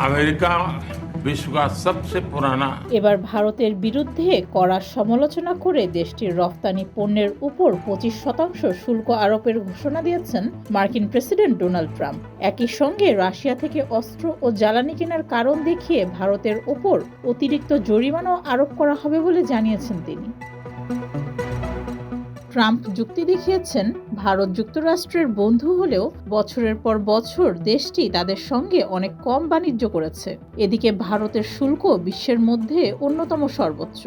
America विश्व का सबसे पुराना এবার ভারতের বিরুদ্ধে কড়া সমালোচনা করে দেশটির রফতানি পণ্যের উপর পঁচিশ শতাংশ শুল্ক আরোপের ঘোষণা দিয়েছেন মার্কিন প্রেসিডেন্ট ডোনাল্ড ট্রাম্প একই সঙ্গে রাশিয়া থেকে অস্ত্র ও জ্বালানি কেনার কারণ দেখিয়ে ভারতের ওপর অতিরিক্ত জরিমানাও আরোপ করা হবে বলে জানিয়েছেন তিনি ট্রাম্প যুক্তি দেখিয়েছেন, ভারত যুক্তরাষ্ট্রের বন্ধু হলেও বছরের পর বছর দেশটি তাদের সঙ্গে অনেক কম বাণিজ্য করেছে। এদিকে ভারতের শুল্ক বিশ্বের মধ্যে অন্যতম সর্বোচ্চ।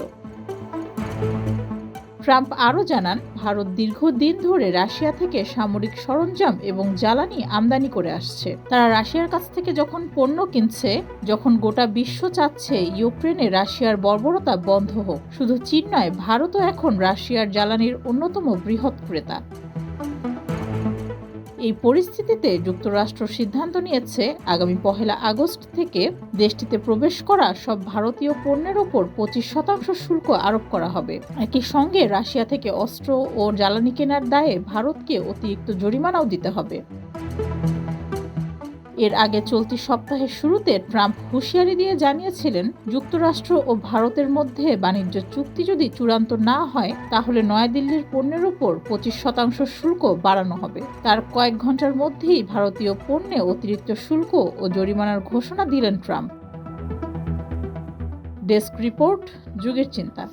ট্রাম্প আরও জানান, ভারত দীর্ঘদিন ধরে রাশিয়া থেকে সামরিক সরঞ্জাম এবং জ্বালানি আমদানি করে আসছে। তারা রাশিয়ার কাছ থেকে যখন পণ্য কিনছে, যখন গোটা বিশ্ব চাচ্ছে ইউক্রেনে রাশিয়ার বর্বরতা বন্ধ হোক, শুধু চীন নয়, ভারতও এখন রাশিয়ার জ্বালানির অন্যতম বৃহৎ ক্রেতা। এই পরিস্থিতিতে যুক্তরাষ্ট্র সিদ্ধান্ত নিয়েছে আগামী পহেলা আগস্ট থেকে দেশটিতে প্রবেশ করা সব ভারতীয় পণ্যের ওপর পঁচিশ শতাংশ শুল্ক আরোপ করা হবে। একই সঙ্গে রাশিয়া থেকে অস্ত্র ও জ্বালানি কেনার দায়ে ভারতকে অতিরিক্ত জরিমানাও দিতে হবে। এর আগে চলতি সপ্তাহের শুরুতে ট্রাম্প হুঁশিয়ারি দিয়ে জানিয়েছিলেন, যুক্তরাষ্ট্র ও ভারতের মধ্যে বাণিজ্য চুক্তি যদি চূড়ান্ত না হয়, তাহলে নয়াদিল্লির পণ্যের উপর পঁচিশ শতাংশ শুল্ক বাড়ানো হবে। তার কয়েক ঘণ্টার মধ্যেই ভারতীয় পণ্যে অতিরিক্ত শুল্ক ও জরিমানার ঘোষণা দিলেন ট্রাম্প। ডেস্ক রিপোর্ট, যুগের চিন্তা।